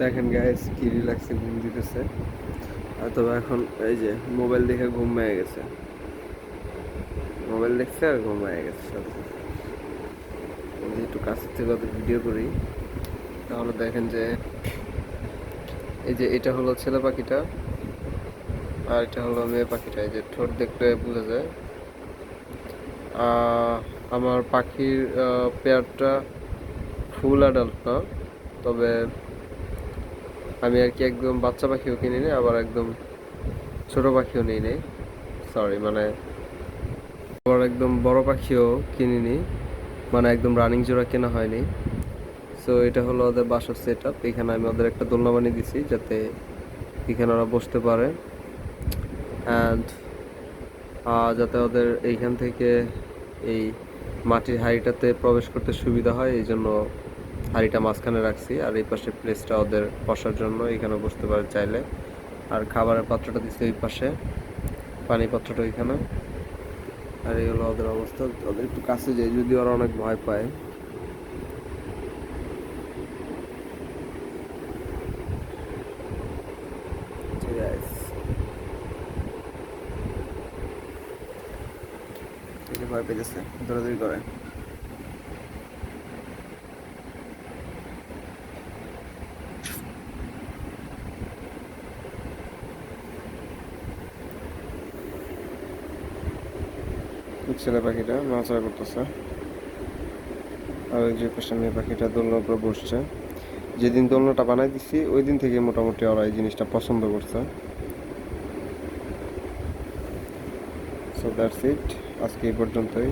দেখেন গাইস কি রিল্যাক্সে ঘুম দিতেছে। তবে এখন এই যে মোবাইল দেখে ঘুম পেয়ে গেছে। মোবাইল দেখছে আর ঘুম পেয়ে গেছে সাথে। একটু কাছ থেকে ভিডিও করি। তাহলে দেখেন যে, এই যে এটা হলো ছেলে পাখিটা, আর এটা হলো মেয়ে পাখিটা। এই যে ঠোঁট দেখলে বোঝা যায়। আমার পাখির পেয়ারটা ফুল অ্যাডাল্ট তবে আমি আর কি একদম বাচ্চা পাখিও কিনি নি আবার একদম ছোট পাখিও নিই নি সরি মানে আবার একদম বড় পাখিও কিনিনি মানে একদম রানিং জোড়া কেনা হয়নি সো এটা হলো ওদের বাসার সেট আপ এখানে আমি ওদের একটা দোলনা বানিয়ে দিছি যাতে এখানে ওরা বসতে পারে। অ্যান্ড যাতে ওদের এইখান থেকে এই মাটির হাঁড়িটাতে প্রবেশ করতে সুবিধা হয়, এই জন্য হাঁড়িটা মাঝখানে রাখছি আর এই পাশে প্লেসটা ওদের বসার জন্য এখানে বসতে পারে চাইলে। আর খাবারের পাত্রটা দিচ্ছি ওই পাশে পানি পাত্রটা ওইখানে। আর এই হলো ওদের অবস্থা। ওদের একটু কাছে যাই, যদি ওরা অনেক ভয় পায়। ভয় পেয়েছে দৌড়াদৌড়ি করে। ছেলে পাখিটা নাচড়া করতেছে। আর যে পাশে মেয়ে পাখিটা দোলনার উপরে বসছে। যেদিন দোলনাটা বানাই দিছি, ওই দিন থেকে মোটামুটি ওরা এই জিনিসটা পছন্দ করছে। সো দ্যাটস ইট আজকে এই পর্যন্তই।